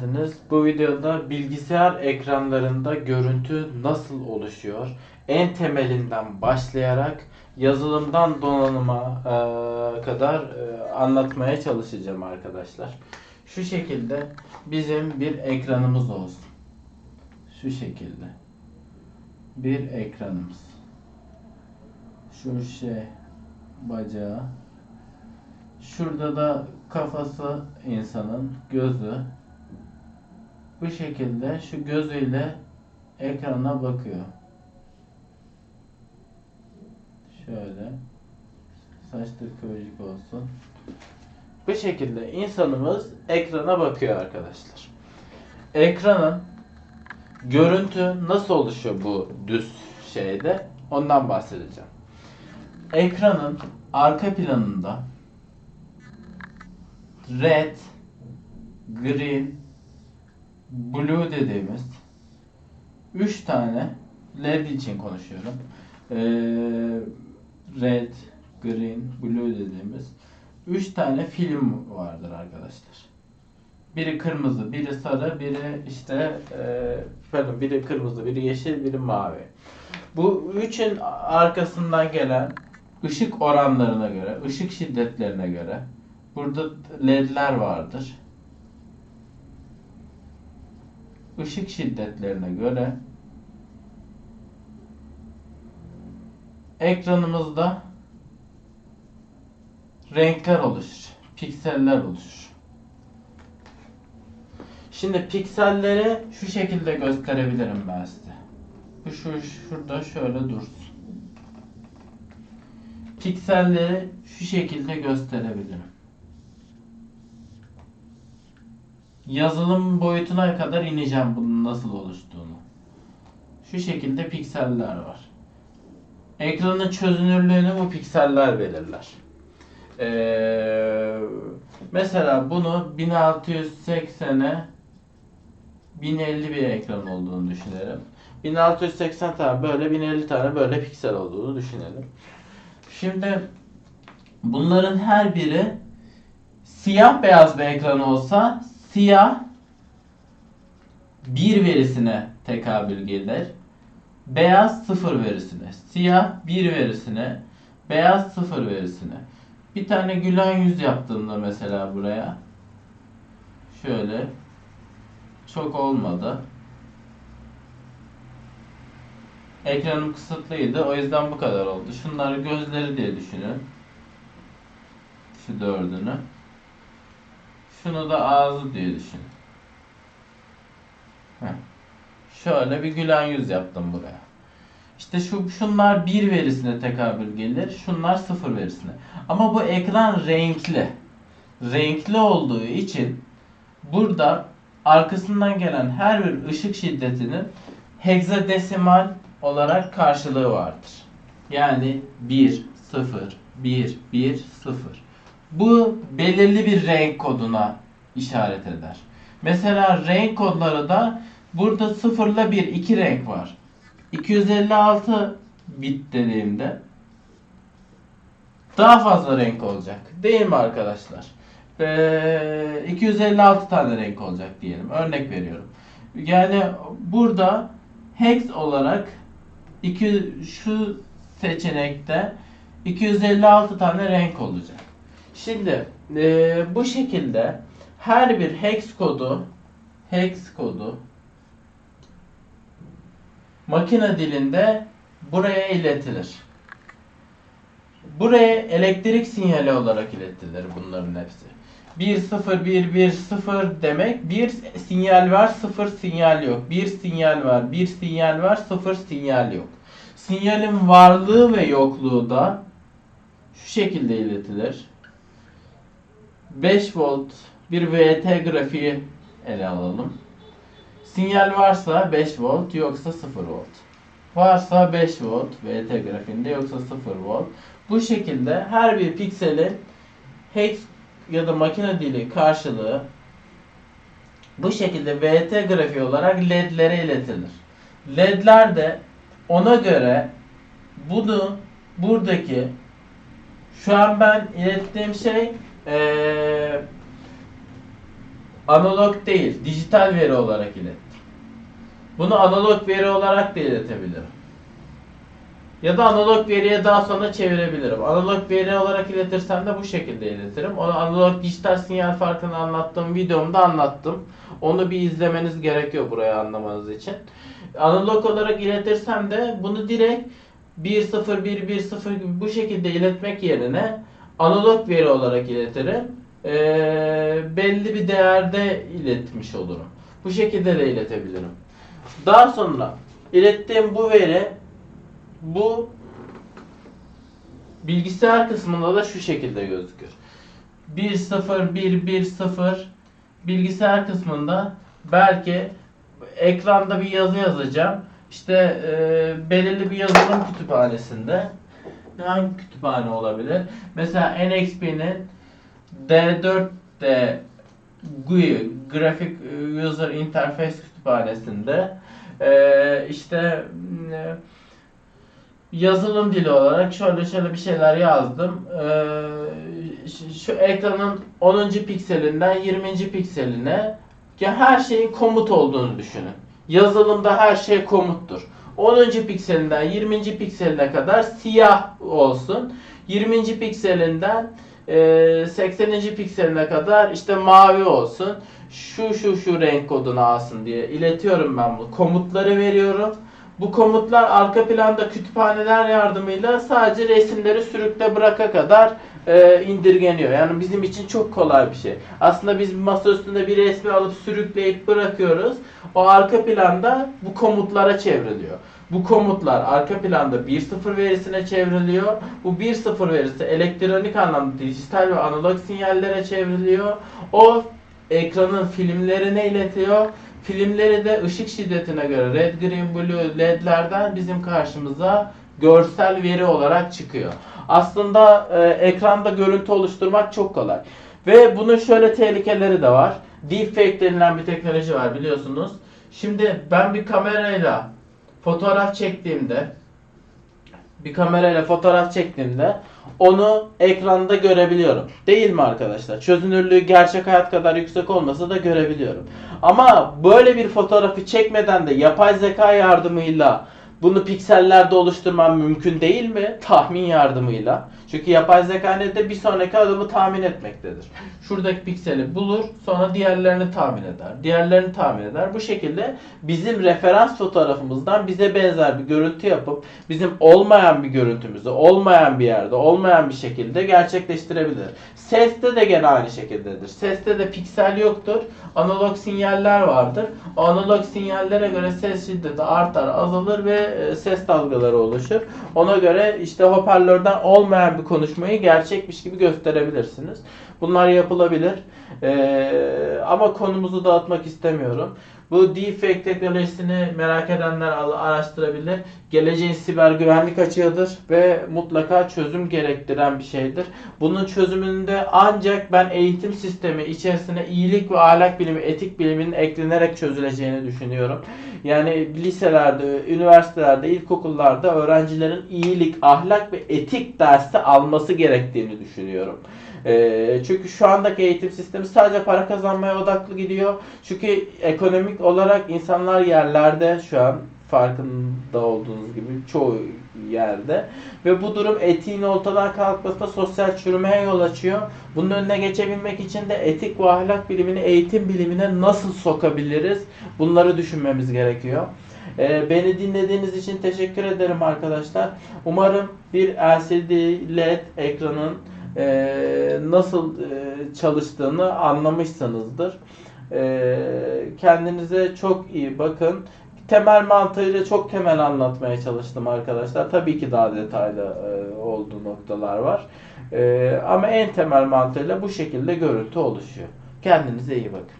geldiniz. Bu videoda bilgisayar ekranlarında görüntü nasıl oluşuyor? En temelinden başlayarak yazılımdan donanıma eee, kadar eee, anlatmaya çalışacağım arkadaşlar. Şu şekilde bizim bir ekranımız olsun. Şu şekilde. Bir ekranımız. Şu şey bacağı. Şurada da kafası insanın gözü. Bu şekilde şu gözüyle ekrana bakıyor. Şöyle. Saçları kıvırcık olsun. Bu şekilde insanımız ekrana bakıyor arkadaşlar. Ekranın görüntü nasıl oluşuyor bu düz şeyde? Ondan bahsedeceğim. Ekranın arka planında red, green, blue dediğimiz 3 tane LED için konuşuyorum. Ee, red, green, blue dediğimiz 3 tane film vardır arkadaşlar. Biri kırmızı, biri sarı, biri işte e, pardon biri kırmızı, biri yeşil, biri mavi. Bu üçün arkasından gelen ışık oranlarına göre, ışık şiddetlerine göre burada ledler vardır. Işık şiddetlerine göre ekranımızda renkler oluşur, pikseller oluşur. Şimdi pikselleri şu şekilde gösterebilirim ben size. Bu şu şurada şöyle dursun. Pikselleri şu şekilde gösterebilirim. Yazılım boyutuna kadar ineceğim bunun nasıl oluştuğunu. Şu şekilde pikseller var. Ekranın çözünürlüğünü bu pikseller belirler. Ee, mesela bunu 1680'e 1050 bir ekran olduğunu düşünelim. 1680 tane böyle 1050 tane böyle piksel olduğunu düşünelim. Şimdi bunların her biri siyah beyaz bir ekran olsa siyah bir verisine tekabül gelir. Beyaz sıfır verisine. Siyah bir verisine. Beyaz sıfır verisine. Bir tane gülen yüz yaptığımda mesela buraya. Şöyle. Çok olmadı. Ekranım kısıtlıydı. O yüzden bu kadar oldu. Şunları gözleri diye düşünün. Şu dördünü. Şunu da ağzı diye düşün. Heh. Şöyle bir gülen yüz yaptım buraya. İşte şu şunlar bir verisine tekabül gelir. Şunlar sıfır verisine. Ama bu ekran renkli. Renkli olduğu için burada arkasından gelen her bir ışık şiddetinin hexadesimal olarak karşılığı vardır. Yani 1, 0, 1, 1, 0. Bu belirli bir renk koduna işaret eder. Mesela renk kodları da burada 0 ile 1 iki renk var. 256 bit dediğimde daha fazla renk olacak. Değil mi arkadaşlar? Ee, 256 tane renk olacak diyelim. Örnek veriyorum. Yani burada hex olarak iki, şu seçenekte 256 tane renk olacak. Şimdi e, bu şekilde her bir hex kodu hex kodu makine dilinde buraya iletilir. Buraya elektrik sinyali olarak iletilir bunların hepsi. 1 0 1 1 0 demek bir sinyal var, sıfır sinyal yok. Bir sinyal var, bir sinyal var, sıfır sinyal yok. Sinyalin varlığı ve yokluğu da şu şekilde iletilir. 5 volt bir VT grafiği ele alalım. Sinyal varsa 5 volt yoksa 0 volt. Varsa 5 volt VT grafiğinde yoksa 0 volt. Bu şekilde her bir pikselin hex ya da makine dili karşılığı bu şekilde VT grafiği olarak ledlere iletilir. Ledler de ona göre bunu buradaki şu an ben ilettiğim şey eee analog değil, dijital veri olarak ilettim. Bunu analog veri olarak da iletebilirim. Ya da analog veriye daha sonra çevirebilirim. Analog veri olarak iletirsem de bu şekilde iletirim. Onu analog dijital sinyal farkını anlattığım videomda anlattım. Onu bir izlemeniz gerekiyor buraya anlamanız için. Analog olarak iletirsem de bunu direkt 1.0 1.1.0 gibi bu şekilde iletmek yerine analog veri olarak iletirim. Ee, belli bir değerde iletmiş olurum. Bu şekilde de iletebilirim. Daha sonra ilettiğim bu veri bu bilgisayar kısmında da şu şekilde gözükür. 1.0.1.1.0 bilgisayar kısmında belki ekranda bir yazı yazacağım. İşte e, belirli bir yazılım kütüphanesinde hangi kütüphane olabilir? Mesela NXP'nin D4D GUI Graphic User Interface kütüphanesinde e, işte e, yazılım dili olarak şöyle şöyle bir şeyler yazdım. Şu- şu ekranın 10. pikselinden 20. pikseline ya her şeyin komut olduğunu düşünün. Yazılımda her şey komuttur. 10. pikselinden 20. pikseline kadar siyah olsun. 20. pikselinden e, 80. pikseline kadar işte mavi olsun. Şu şu şu renk kodunu alsın diye iletiyorum ben bunu. Komutları veriyorum. Bu komutlar arka planda kütüphaneler yardımıyla sadece resimleri sürükle bıraka kadar e, indirgeniyor. Yani bizim için çok kolay bir şey. Aslında biz masa üstünde bir resmi alıp sürükleyip bırakıyoruz. O arka planda bu komutlara çevriliyor. Bu komutlar arka planda 1.0 verisine çevriliyor. Bu 1.0 verisi elektronik anlamda dijital ve analog sinyallere çevriliyor. O ekranın filmlerine iletiyor. Filmleri de ışık şiddetine göre red, green, blue ledlerden bizim karşımıza görsel veri olarak çıkıyor. Aslında e, ekranda görüntü oluşturmak çok kolay. Ve bunun şöyle tehlikeleri de var. Deepfake denilen bir teknoloji var biliyorsunuz. Şimdi ben bir kamerayla fotoğraf çektiğimde bir kamerayla fotoğraf çektiğimde onu ekranda görebiliyorum. Değil mi arkadaşlar? Çözünürlüğü gerçek hayat kadar yüksek olmasa da görebiliyorum. Ama böyle bir fotoğrafı çekmeden de yapay zeka yardımıyla bunu piksellerde oluşturmam mümkün değil mi? Tahmin yardımıyla. Çünkü yapay zeka nedir? Bir sonraki adımı tahmin etmektedir. Şuradaki pikseli bulur, sonra diğerlerini tahmin eder. Diğerlerini tahmin eder. Bu şekilde bizim referans fotoğrafımızdan bize benzer bir görüntü yapıp bizim olmayan bir görüntümüzü olmayan bir yerde, olmayan bir şekilde gerçekleştirebilir. Seste de gene aynı şekildedir. Seste de piksel yoktur. Analog sinyaller vardır. O analog sinyallere göre ses şiddeti artar, azalır ve e, ses dalgaları oluşur. Ona göre işte hoparlörden olmayan bir konuşmayı gerçekmiş gibi gösterebilirsiniz. Bunlar yapılabilir. Ee, ama konumuzu dağıtmak istemiyorum. Bu deepfake teknolojisini merak edenler araştırabilir. Geleceğin siber güvenlik açığıdır ve mutlaka çözüm gerektiren bir şeydir. Bunun çözümünde ancak ben eğitim sistemi içerisine iyilik ve ahlak bilimi, etik biliminin eklenerek çözüleceğini düşünüyorum. Yani liselerde, üniversitelerde, ilkokullarda öğrencilerin iyilik, ahlak ve etik dersi alması gerektiğini düşünüyorum. Ee, çünkü şu andaki eğitim sistemi sadece para kazanmaya odaklı gidiyor. Çünkü ekonomik olarak insanlar yerlerde şu an farkında olduğunuz gibi çoğu yerde ve bu durum etiğin ortadan kalkmasına sosyal çürümeye yol açıyor. Bunun önüne geçebilmek için de etik ve ahlak bilimini eğitim bilimine nasıl sokabiliriz? Bunları düşünmemiz gerekiyor. Ee, beni dinlediğiniz için teşekkür ederim arkadaşlar. Umarım bir LCD LED ekranın e, nasıl e, çalıştığını anlamışsınızdır. E, kendinize çok iyi bakın. Temel mantığıyla çok temel anlatmaya çalıştım arkadaşlar. Tabii ki daha detaylı e, olduğu noktalar var. E, ama en temel mantığıyla bu şekilde görüntü oluşuyor. Kendinize iyi bakın.